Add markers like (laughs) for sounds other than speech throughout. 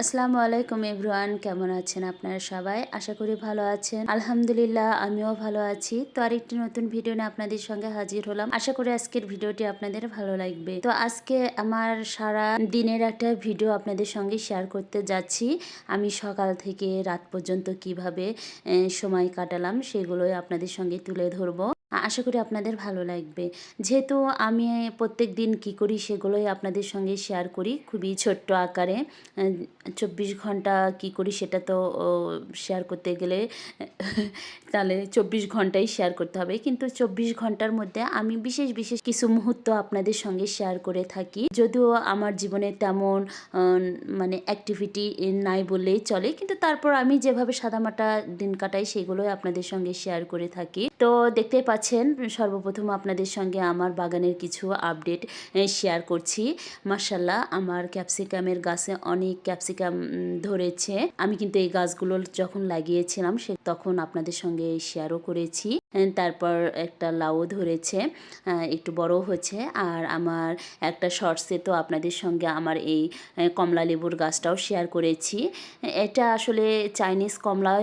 আসসালামু আলাইকুম এভরিওয়ান, কেমন আছেন আপনারা সবাই? আশা করি ভালো আছেন। আলহামদুলিল্লাহ, আমিও ভালো আছি। তো আরেকটি নতুন ভিডিও নিয়ে আপনাদের সঙ্গে হাজির হলাম। আশা করি আজকের ভিডিওটি আপনাদের ভালো লাগবে। তো আজকে আমার সারা দিনের একটা ভিডিও আপনাদের সঙ্গে শেয়ার করতে যাচ্ছি। আমি সকাল থেকে রাত পর্যন্ত কীভাবে সময় কাটালাম, সেগুলোই আপনাদের সঙ্গে তুলে ধরবো। আশা করি আপনাদের ভালো লাগবে। যেহেতু আমি প্রত্যেক দিন কী করি সেগুলোই আপনাদের সঙ্গে শেয়ার করি, খুবই ছোট্ট আকারে। চব্বিশ ঘণ্টা কি করি সেটা তো শেয়ার করতে গেলে, (laughs) তাহলে চব্বিশ ঘন্টাই শেয়ার করতে হবে। কিন্তু চব্বিশ ঘণ্টার মধ্যে আমি বিশেষ বিশেষ কিছু মুহূর্ত আপনাদের সঙ্গে শেয়ার করে থাকি। যদিও আমার জীবনে তেমন মানে অ্যাক্টিভিটি নাই বললেই চলে। কিন্তু তারপর আমি যেভাবে সাদামাটা দিন কাটাই সেগুলোই আপনাদের সঙ্গে শেয়ার করে থাকি। তো দেখতেই পাচ্ছেন সর্বপ্রথম আপনাদের সঙ্গে আমার বাগানের কিছু আপডেট শেয়ার করছি। মার্শাল্লাহ আমার ক্যাপসিকামের গাছে অনেক ক্যাপসিকাম ধরেছে। আমি কিন্তু এই গাছগুলো যখন লাগিয়েছিলাম, সে তখন আপনাদের সঙ্গে শেয়ারও করেছি। তারপর একটা লাউ ধরেছে একটু বড় হচ্ছে আর আমার একটা শর্টসে তো আপনাদের সঙ্গে আমার এই কমলা লেবুর গাছটাও শেয়ার করেছি। এটা আসলে চাইনিজ কমলা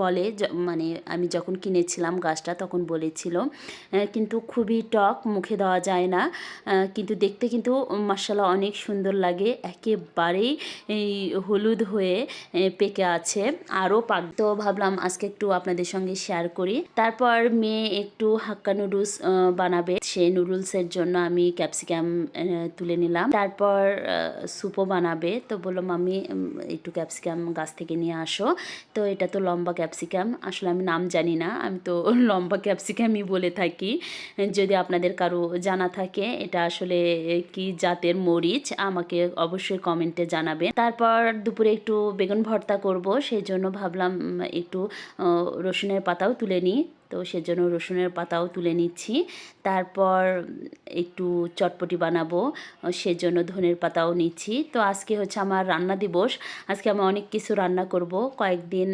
বলে মানে আমি যখন কিনেছিলাম গাছটা, তখন বলেছিল আহ, কিন্তু খুবই টক মুখে দেওয়া যায় না। কিন্তু দেখতে কিন্তু মাসাল্লাহ অনেক সুন্দর লাগে। একেবারেই হলুদ হয়ে পেকে আছে। আরও পাক তো ভাবলাম আজকে একটু আপনাদের সঙ্গে শেয়ার করি। তারপর মেয়ে একটু হাক্কা নুডলস বানাবে। সে নুডলসের জন্য আমি ক্যাপসিকাম তুলে নিলাম। তারপর স্যুপও বানাবে। তো বললাম আমি একটু ক্যাপসিকাম গাছ থেকে নিয়ে আসো। তো এটা তো লম্বা ক্যাপসিকাম আসলে আমি নাম জানি না। আমি তো (laughs) লম্বা ক্যাপসিকামই বলে থাকি, যদি আপনাদের কারও জানা থাকে এটা আসলে কি জাতের মরিচ, আমাকে অবশ্যই কমেন্টে জানাবেন। তারপর দুপুরে একটু বেগুন ভর্তা করব, সেই জন্য ভাবলাম একটু রসুনের পাতাও তুলে নিই। তো সেজন্য রসুনের পাতাও তুলে নিচ্ছি। তারপর একটু চটপটি বানাবো, সেজন্য ধনের পাতাও নিচ্ছি। তো আজকে হচ্ছে আমার রান্না দিবস। আজকে আমি অনেক কিছু রান্না করব। কয়েকদিন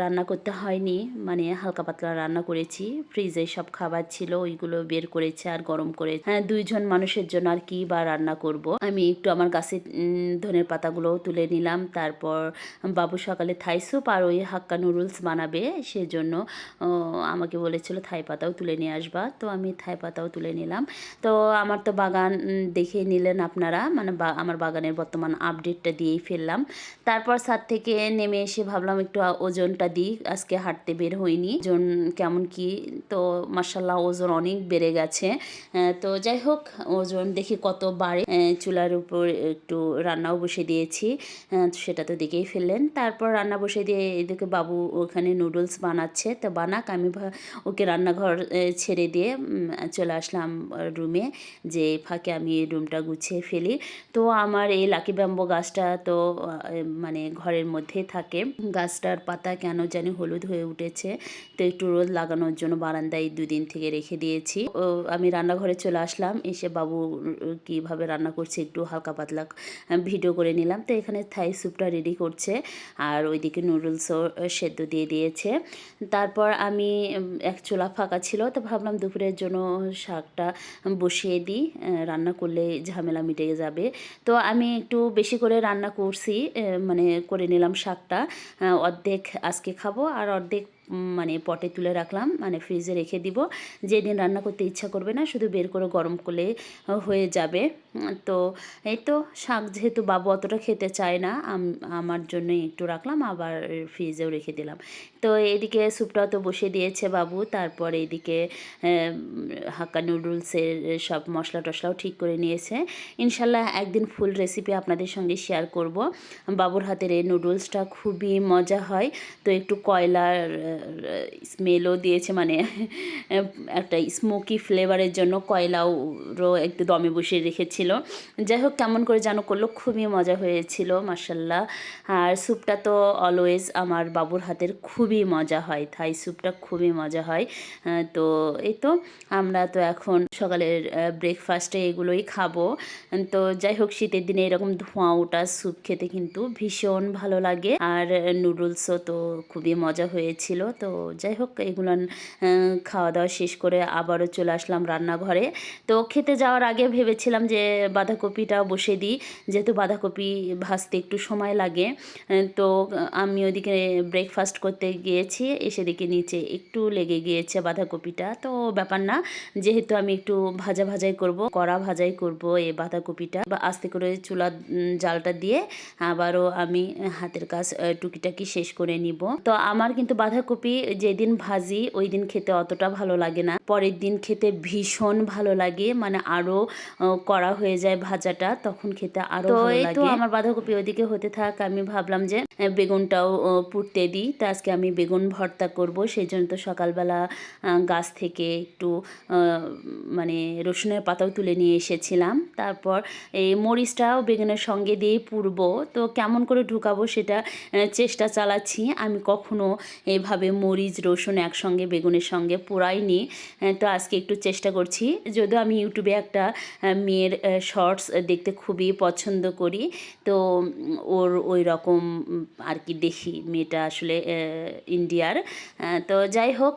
রান্না করতে হয়নি মানে হালকা পাতলা রান্না করেছি। ফ্রিজে সব খাবার ছিল, ওইগুলো বের করেছে আর গরম করে হ্যাঁ দুইজন মানুষের জন্য আর কি বা রান্না করব। আমি একটু আমার গাছের ধনের পাতাগুলোও তুলে নিলাম। তারপর বাবু সকালে থাই স্যুপ আর ওই হাক্কা নুডলস বানাবে, সেজন্য আমাকে বলেছিল, থাই পাতাও তুলে নিয়ে আসবা। তো আমি থাই পাতাও তুলে নিলাম। তো আমার তো বাগান দেখে নিলেন আপনারা। মানে আমার বাগানের বর্তমান আপডেটটা দিয়েই ফেললাম। তারপর ছাদ থেকে নেমে এসে ভাবলাম একটু ওজনটা দিই। আজকে হাঁটতে বের হইনি। ওজন কেমন কি? তো মার্শাল্লাহ ওজন অনেক বেড়ে গেছে। তো যাই হোক, ওজন দেখি কত বাড়ে। চুলার উপর একটু রান্নাও বসে দিয়েছি। সেটা তো দেখেই ফেললেন। তারপর রান্না বসে দিয়ে এদিকে বাবু ওখানে নুডলস বানাচ্ছে। তো বানাক আমি ওকে রান্নাঘর ছেড়ে দিয়ে চলে আসলাম রুমে। যে ফাঁকে আমি রুমটা গুছিয়ে ফেলি। তো আমার এই লাকি ব্যাম্বো গাছটা তো মানে ঘরের মধ্যে থাকে। গাছটার পাতা কেন জানি হলুদ হয়ে উঠেছে। তো একটু রোদ লাগানোর জন্য বারান্দায় দুদিন থেকে রেখে দিয়েছি। ও, আমি রান্নাঘরে চলে আসলাম। এসে বাবু কীভাবে রান্না করছে একটু হালকা পাতলা ভিডিও করে নিলাম। তো এখানে থাই স্যুপটা রেডি করছে। আর ওইদিকে নুডলসও সেদ্ধ দিয়ে দিয়েছে। তারপর আমি উম, এক চোলা ফাঁকা ছিল তো ভাবলাম দুপুরের জন্য শাকটা বসিয়ে দিই রান্না করলে ঝামেলা মিটে যাবে। তো আমি একটু বেশি করে রান্না করছি মানে করে নিলাম শাকটা। অর্ধেক আজকে খাব আর অর্ধেক মানে পটে তুলে রাখলাম মানে ফ্রিজে রেখে দিব। যেদিন রান্না করতে ইচ্ছা করবে না, শুধু বের করে গরম করলে হয়ে যাবে। তো এই তো শাক যেহেতু বাবু অতটা খেতে চায় না আমার জন্য একটু রাখলাম, আবার ফ্রিজেও রেখে দিলাম। তো এদিকে স্যুপটাও তো বসে দিয়েছে বাবু, তারপর এদিকে হাক্কা নুডলসের সব মশলা টশলাও ঠিক করে নিয়েছে। ইনশাল্লাহ একদিন ফুল রেসিপি আপনাদের সঙ্গে শেয়ার করব। বাবুর হাতের এই নুডলসটা খুবই মজা হয়। তো একটু কয়লার স্মেলও দিয়েছে মানে একটা স্মোকি ফ্লেভারের জন্য কয়লাও একটু দমে বসিয়ে রেখেছিল। যাই হোক, কেমন করে জানো করল, খুবই মজা হয়েছিল মার্শাল্লাহ আর স্যুপটা তো অলওয়েজ আমার বাবুর হাতের খুবই মজা হয় থাই স্যুপটা খুবই মজা হয়। তো, এই তো, আমরা তো এখন সকালের ব্রেকফাস্টে এগুলোই খাব। তো যাই হোক, শীতের দিনে এরকম ধোঁয়া ওটা স্যুপ খেতে কিন্তু ভীষণ ভালো লাগে। আর নুডলসও তো খুবই মজা হয়েছিল। তো যাই হোক, এগুলো খাওয়া দাওয়া শেষ করে আবারও চলে আসলাম রান্নাঘরে। তো খেতে যাওয়ার আগে ভেবেছিলাম যে বাঁধাকপিটা বসে দিই। যেহেতু বাঁধাকপি ভাজতে একটু সময় লাগে তো আমি ওদিকে ব্রেকফাস্ট করতে গিয়েছি। এসে দেখি নিচে একটু লেগে গিয়েছে বাঁধাকপিটা। তো ব্যাপার না, যেহেতু আমি ভাজা ভাজাই করব কড়া ভাজাই করব এই বাঁধাকপিটা বা আস্তে করে চুলা জালটা দিয়ে আবারও আমি হাতের কাজ টুকিটাকি শেষ করে নিব। তো আমার কিন্তু বাঁধাকপি যেদিন ভাজি ওই দিন খেতে অতটা ভালো লাগে না। পরের দিন খেতে ভীষণ ভালো লাগে মানে আরও কড়া হয়ে যায় ভাজাটা তখন খেতে আরও ভালো লাগে তো আমার বাঁধাকপি ওইদিকে হতে থাক আমি ভাবলাম যে বেগুনটাও পুড়তে দিই। তো আজকে আমি বেগুন ভর্তা করব সেই জন্য তো সকালবেলা গাছ থেকে একটু মানে রসুনের পাতাও তুলে নিয়ে এসেছিলাম। তারপর এই মরিচটাও বেগুনের সঙ্গে দিয়ে পুরব তো কেমন করে ঢুকাবো সেটা চেষ্টা চালাচ্ছি। আমি কখনো এভাবে মরিচ, রসুন একসঙ্গে বেগুনের সঙ্গে পোড়াইনি। তো আজকে একটু চেষ্টা করছি। যদিও আমি ইউটিউবে একটা মেয়ের শর্টস দেখতে খুবই পছন্দ করি। তো ওর ওই রকম আর কি দেখি মেয়েটা আসলে ইন্ডিয়ার। তো যাই হোক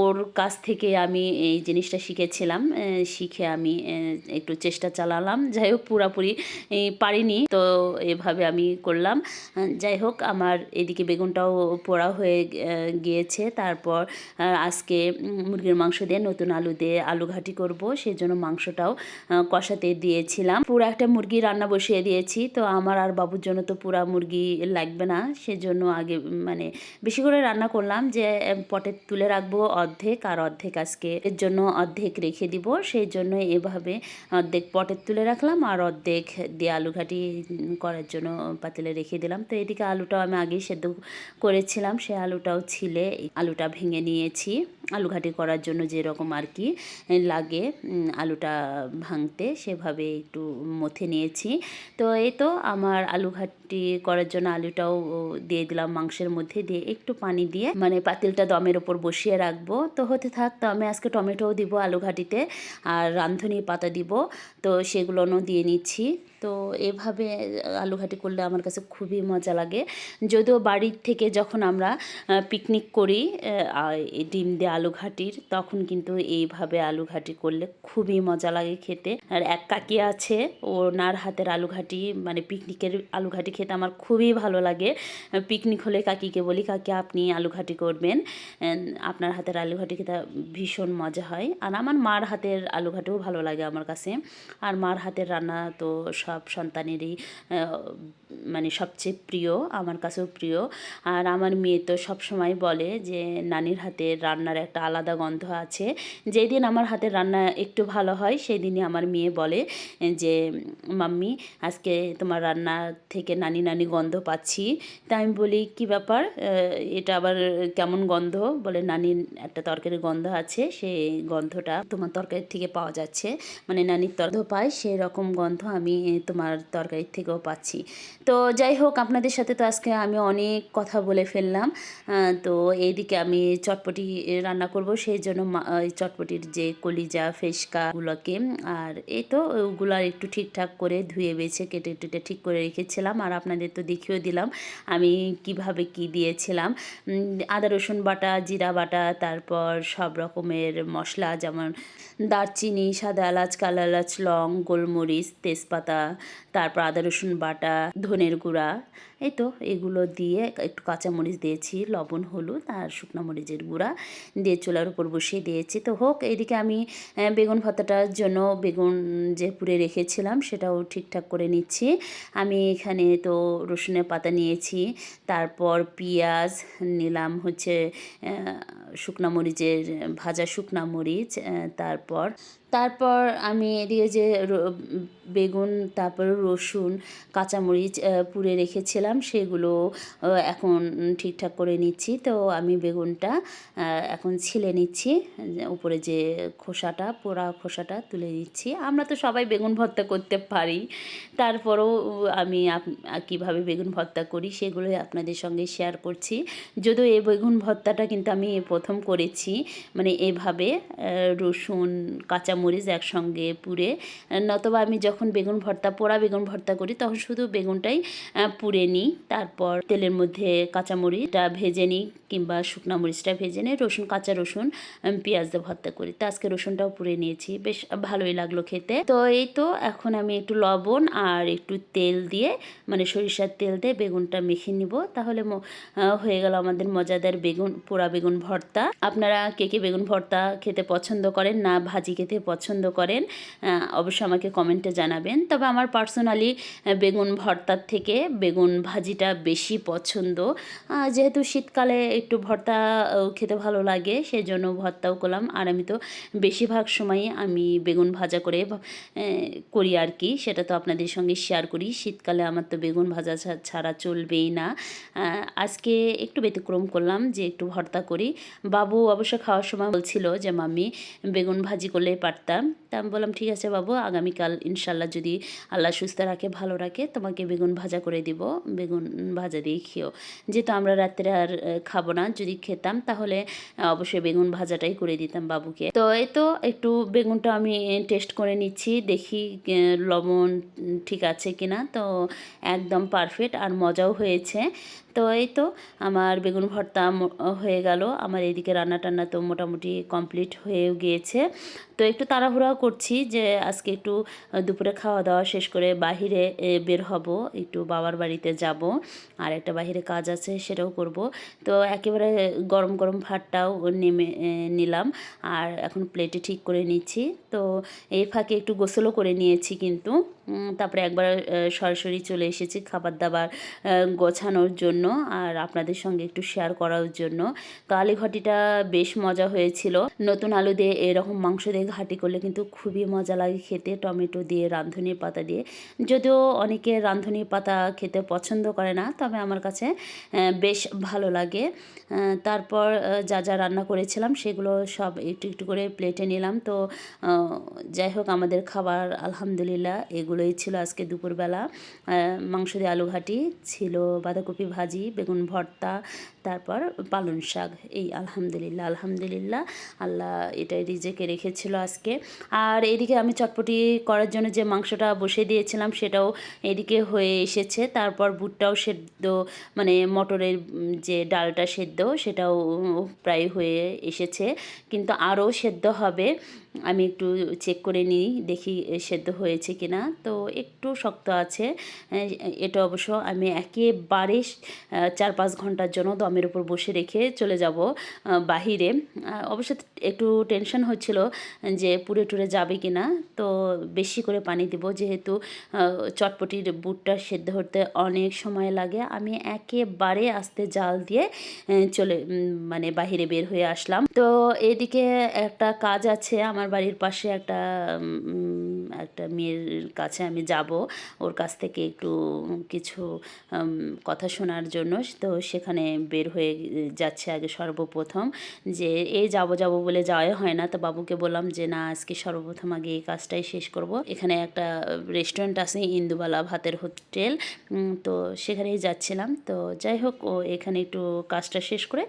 ওর কাছ থেকে আমি এই জিনিসটা শিখেছিলাম। শিখে আমি একটু চেষ্টা চালালাম। যাই হোক, পুরাপুরি পারিনি। তো এভাবে আমি করলাম। যাই হোক, আমার এদিকে বেগুনটাও পোড়া হয়ে গিয়েছে। তারপর আজকে মুরগির মাংস দিয়ে নতুন আলু দিয়ে আলু ঘাটি করব। সেই জন্য মাংসটাও কষাতে দিয়েছিলাম। পুরো একটা মুরগি রান্না বসিয়ে দিয়েছি। তো আমার আর বাবুর জন্য তো পুরা মুরগি লাগবে না। সেজন্য আগে মানে বেশি করে রান্না করলাম যে পটে তুলে রাখব অর্ধেক আর অর্ধেক আজকে এর জন্য অর্ধেক রেখে দিব, সেই জন্য এভাবে অর্ধেক পটে তুলে রাখলাম আর অর্ধেক দিয়ে আলু ঘাটি করার জন্য পাতিলে রেখে দিলাম। তো এদিকে আলুটাও আমি আগেই সেদ্ধ করেছিলাম, সে আলুটাও ছিলে, আলুটা ভেঙে নিয়েছি। আলু ঘাটি করার জন্য যেরকম আর কি লাগে আলুটা ভাঙতে সেভাবে একটু মথে নিয়েছি। তো এই তো আমার আলু ঘাটি করার জন্য আলুটাও দিয়ে দিলাম মাংসের মধ্যে দিয়ে একটু পানি দিয়ে। মানে পাতিলটা দমের ওপর বসিয়ে রাখব। তো হতে থাক, তো আমি আজকে টমেটোও দিব আলু ঘাটিতে। আর রাঁধুনি পাতা দিব। তো সেগুলোও দিয়ে নিচ্ছি। তো এভাবে আলু ঘাটি করলে আমার কাছে খুবই মজা লাগে। যদিও বাড়ির থেকে যখন আমরা পিকনিক করি ডিম দিয়ে আলু ঘাটির তখন কিন্তু এইভাবে আলু ঘাটি করলে খুবই মজা লাগে খেতে। আর এক কাকি আছে, ওনার হাতের আলু ঘাটি মানে পিকনিকের আলু ঘাটি খেতে আমার খুবই ভালো লাগে। পিকনিক হলে কাকিকে বলি, কাকি, আপনি আলু ঘাটি করবেন আপনার হাতের আলু ঘাটি খেতে ভীষণ মজা হয়। আর আমার মার হাতের আলু ঘাটিও ভালো লাগে আমার কাছে। আর মার হাতের রান্না তো সব সন্তানেরই মানে সবচেয়ে প্রিয়, আমার কাছেও প্রিয়। আর আমার মেয়ে তো সব সময় বলে যে, নানির হাতের রান্নার একটা আলাদা গন্ধ আছে। যেদিন আমার হাতের রান্না একটু ভালো হয় সেই দিনই আমার মেয়ে বলে যে, মাম্মি, আজকে তোমার রান্না থেকে নানি নানি গন্ধ পাচ্ছি। তা আমি বলি, কি ব্যাপার? এটা আবার কেমন গন্ধ? বলে নানির একটা তরকারির গন্ধ আছে সেই গন্ধটা তোমার তরকারির থেকে পাওয়া যাচ্ছে। মানে নানির তর্ধ পায় সেই রকম গন্ধ আমি তোমার তরকারির থেকেও পাচ্ছি। তো যাই হোক, আপনাদের সাথে তো আজকে আমি অনেক কথা বলে ফেললাম। তো এইদিকে আমি চটপটি রান্না করব, সেই জন্য চটপটির যে কলিজা ফেসকাগুলোকে আর এই তো ওগুলো একটু ঠিকঠাক করে ধুয়ে, বেছে, কেটে, টেটে ঠিক করে রেখেছিলাম। আর আপনাদের তো দেখিয়েও দিলাম আমি কীভাবে কি দিয়েছিলাম। আদা, রসুন বাটা, জিরা বাটা, তারপর সব রকমের মশলা, যেমন দারচিনি, সাদা এলাচ, কালো এলাচ, লং, গোলমরিচ, তেজপাতা তারপর আদা, রসুন বাটা, ধনের গুঁড়া, এই তো এগুলো দিয়ে একটু কাঁচামরিচ দিয়েছি, লবণ, হলুদ আর শুকনো মরিচের গুঁড়া দিয়ে চুলার উপর বসিয়ে দিয়েছি। তো হোক, এদিকে আমি বেগুন ভর্তাটার জন্য বেগুন যে পুড়ে রেখেছিলাম সেটাও ঠিকঠাক করে নিচ্ছি। আমি এখানে তো রসুনের পাতা নিয়েছি, তারপর পেঁয়াজ নিলাম হচ্ছে শুকনা মরিচের, ভাজা শুকনা মরিচ তারপর তারপর আমি এদিকে যে বেগুন, তারপর রসুন, কাঁচামরিচ পুড়ে রেখেছিলাম, সেগুলো এখন ঠিকঠাক করে নিচ্ছি। তো আমি বেগুনটা এখন ছিলে নিচ্ছি উপরে যে খোসাটা, পোড়া খোসাটা তুলে নিচ্ছি। আমরা তো সবাই বেগুন ভর্তা করতে পারি। তারপরেও আমি কীভাবে বেগুন ভর্তা করি সেগুলোই আপনাদের সঙ্গে শেয়ার করছি। যদিও এই বেগুন ভর্তাটা কিন্তু আমি প্রথম করেছি মানে এভাবে রসুন কাঁচা কাঁচামরিচ একসঙ্গে পুড়ে নতবা আমি যখন বেগুন ভর্তা, পোড়া বেগুন ভর্তা করি, তখন শুধু বেগুনটাই পুড়ে নিই। তারপর তেলের মধ্যে কাঁচামরিচটা ভেজে নিই কিংবা শুকনো মরিচটা ভেজে নিই, রসুন, কাঁচা রসুন পেঁয়াজ দিয়ে ভর্তা করি। তো আজকে রসুনটাও পুড়ে নিয়েছি, বেশ ভালোই লাগল খেতে। তো এই তো, এখন আমি একটু লবণ আর একটু তেল দিয়ে মানে সরিষার তেল দিয়ে বেগুনটা মেখে নিব। তাহলে হয়ে গেল আমাদের মজাদার বেগুন, পোড়া বেগুন ভর্তা। আপনারা কে কে বেগুন ভর্তা খেতে পছন্দ করেন, না ভাজি খেতে পছন্দ করেন আহ, অবশ্যই আমাকে কমেন্টে জানাবেন। তবে আমার পার্সোনালি বেগুন ভর্তার থেকে বেগুন ভাজিটা বেশি পছন্দ। যেহেতু শীতকালে একটু ভর্তা খেতে ভালো লাগে সেই জন্য ভর্তাও করলাম। আর আমি তো বেশিরভাগ সময়ই আমি বেগুন ভাজা করে করি আর কি। সেটা তো আপনাদের সঙ্গে শেয়ার করি। শীতকালে আমার তো বেগুন ভাজা ছাড়া চলবেই না। আজকে একটু ব্যতিক্রম করলাম যে একটু ভর্তা করি। বাবু অবশ্য খাওয়ার সময় বলছিল যে মাম্মি বেগুন ভাজি করলে পারতাম। তা আমি বললাম, ঠিক আছে বাবু, আগামীকাল ইনশাল্লাহ যদি আল্লাহ সুস্থ রাখে, ভালো রাখে, তোমাকে বেগুন ভাজা করে দিব। বেগুন ভাজা দিয়ে খেও। যেহেতু আমরা রাত্রে আর খাব না, যদি খেতাম তাহলে অবশ্যই বেগুন ভাজাটাই করে দিতাম বাবুকে। তো এই তো একটু বেগুনটা আমি টেস্ট করে নিচ্ছি, দেখি লবণ ঠিক আছে কিনা। তো একদম পারফেক্ট আর মজাও হয়েছে। তো এই তো আমার বেগুন ভর্তা হয়ে গেল। আমার এদিকে রান্না টান্না তো মোটামুটি কমপ্লিট হয়েও গিয়েছে। তো একটু তাড়াহুড়া করছি যে আজকে একটু দুপুরে খাওয়া দাওয়া শেষ করে বাহিরে বের হব, একটু বাবার বাড়িতে যাব, আর একটা বাহিরে কাজ আছে সেটাও করব। তো একেবারে গরম গরম ভাতটাও নেমে নিলাম, আর এখন প্লেটে ঠিক করে নিচ্ছি। তো এই ফাঁকে একটু গোসলও করে নিয়েছি কিন্তু। তারপরে একবার সরাসরি চলে এসেছি খাবার দাবার গোছানোর জন্য আর আপনাদের সঙ্গে একটু শেয়ার করার জন্য। তো আলু ঘাটিটা বেশ মজা হয়েছিল। নতুন আলু দিয়ে এরকম মাংস দিয়ে ঘাটি করলে কিন্তু খুবই মজা লাগে খেতে। টমেটো দিয়ে রাঁধুনি পাতা দিয়ে। যদিও অনেকে রাঁধুনি পাতা খেতে পছন্দ করে না, তবে আমার কাছে বেশ ভালো লাগে। তারপর যা যা রান্না করেছিলাম সেগুলো সব একটু একটু করে প্লেটে নিলাম। তো যাই হোক, আমাদের খাবার আলহামদুলিল্লাহ এগুলোই ছিল আজকে দুপুরবেলা। মাংস দিয়ে আলু ঘাটি ছিল বাঁধাকপি ভাজি বেগুন ভর্তা তারপর পালং শাক। এই আলহামদুলিল্লাহ আলহামদুলিল্লাহ। আল্লাহ এটাই রিজেকে রেখেছিল আজকে। আর এদিকে আমি চটপটি করার জন্য যে মাংসটা বসিয়ে দিয়েছিলাম, সেটাও এদিকে হয়ে এসেছে। তারপর বুটটাও সেদ্ধ মানে মটরের যে ডালটা সেদ্ধ, সেটাও প্রায় হয়ে এসেছে। কিন্তু আরও সেদ্ধ হবে। আমি একটু চেক করে নিই, দেখি সেদ্ধ হয়েছে কি না তো একটু শক্ত আছে। এটা অবশ্য আমি একেবারে চার পাঁচ ঘণ্টার জন্য দমের উপর বসে রেখে চলে যাব বাহিরে। অবশ্য একটু টেনশন হচ্ছিল যে পুরে টুরে যাবে কি না তো বেশি করে পানি দিব যেহেতু চটপটির বুটটা সেদ্ধ হতে অনেক সময় লাগে। আমি একেবারে আস্তে জাল দিয়ে চলে মানে বাহিরে বের হয়ে আসলাম। তো এদিকে একটা কাজ আছে, আমার বাড়ির পাশে একটা একটা মেয়ের কাছে আমি যাব, ওর কাছ থেকে একটু কিছু কথা শোনার জন্য। তো সেখানে বের হয়ে যাচ্ছে আগে সর্বপ্রথম যে এই যাব যাব বলে যাওয়াই হয় না। তো বাবুকে বললাম যে, না, আজকে সর্বপ্রথম আগে এই কাজটাই শেষ করব। এখানে একটা রেস্টুরেন্ট আছে ইন্দুবালা ভাতের হোটেল। তো সেখানেই যাচ্ছিলাম। তো যাই হোক, ও এখানে একটু কাজটা শেষ করে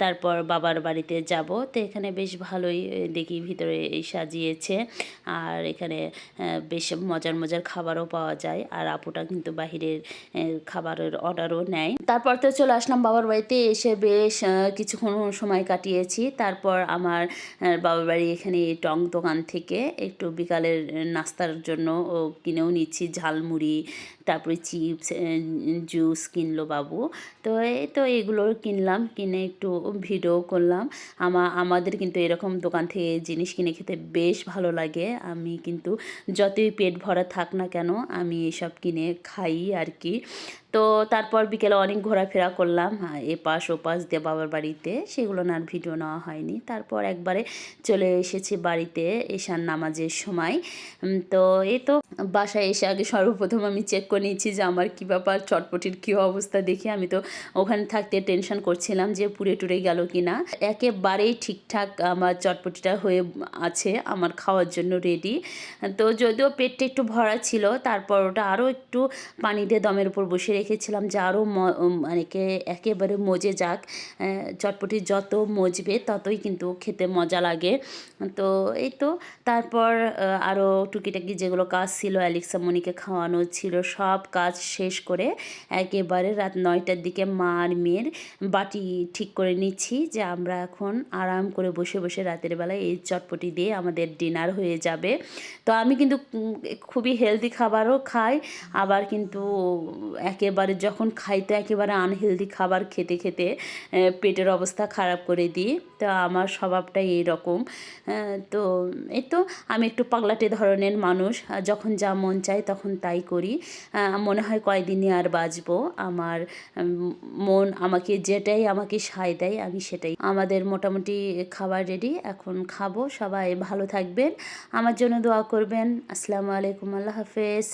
তারপর বাবার বাড়িতে যাব। তো এখানে বেশ ভালোই দেখি ভিতরে সাজিয়েছে। আর এখানে বেশ মজার মজার খাবারও পাওয়া যায়। আর আপুটা কিন্তু বাহিরের খাবারের অর্ডারও নেয়। তারপর তো চলে আসলাম বাবার বাড়িতে এসে বেশ কিছুক্ষণ সময় কাটিয়েছি। তারপর আমার বাবার বাড়ি এখানে টং দোকান থেকে একটু বিকালের নাস্তার জন্য ও কিনেও নিচ্ছি ঝালমুড়ি, তারপরে চিপস জুস কিনলো বাবু। তো এই তো এগুলো কিনলাম, কিনে একটু ভিডিও করলাম। আমা, আমাদের কিন্তু এরকম দোকান থেকে জিনিস কিনে খেতে বেশ ভালো লাগে। আমি কিন্তু যতই পেট ভরা থাক না কেন, আমি এসব কিনে খাই আর কি। তো তারপর বিকেলে অনেক ঘোরাফেরা করলাম। হ্যাঁ, এপাশ ওপাশ দিয়ে বাবার বাড়িতে। সেগুলো না আর ভিডিও নেওয়া হয়নি। তারপর একবারে চলে এসেছি বাড়িতে এশার নামাজের সময়। তো এই তো বাসায় এসে আগে সর্বপ্রথম আমি চেক করে নিয়েছি যে আমার কী ব্যাপার চটপটির কী অবস্থা দেখে। আমি তো ওখানে থাকতে টেনশন করছিলাম যে পুড়ে টুরে গেল কি না একেবারেই ঠিকঠাক আমার চটপটিটা হয়ে আছে আমার খাওয়ার জন্য রেডি তো যদিও পেটটা একটু ভরা ছিল তারপর ওটা আরও একটু পানি দিয়ে দমের উপর বসে রেখেছিলাম যে আরও মানে একেবারে মজে যাক। চটপটি যত মজবে ততই কিন্তু খেতে মজা লাগে। তো এই তো, তারপর আরও টুকিটাকি যেগুলো কাজ ছিল, অ্যালেক্সা মনিকে খাওয়ানো ছিল, সব কাজ শেষ করে একেবারে রাত নয়টার দিকে মা আর মেয়ের বাটি ঠিক করে নিচ্ছি যে আমরা এখন আরাম করে বসে বসে রাতের বেলায় এই চটপটি দিয়ে আমাদের ডিনার হয়ে যাবে। তো আমি কিন্তু খুবই হেলদি খাবারও খাই, আবার কিন্তু একেবারে যখন খাই তো একেবারে আনহেলদি খাবার খেতে খেতে পেটের অবস্থা খারাপ করে দিই, তো আমার স্বভাবটাই এইরকম। তো এই তো আমি একটু পাগলাটে ধরনের মানুষ যখন যা মন চায় তখন তাই করি। মনে হয় কয়দিনই আর বাঁচবো। আমার মন আমাকে যেটাই আমাকে সায় দেয় আমি সেটাই। আমাদের মোটামুটি খাবার রেডি এখন খাব। সবাই ভালো থাকবেন। আমার জন্য দোয়া করবেন। আসসালামু আলাইকুম। আল্লাহ হাফেজ।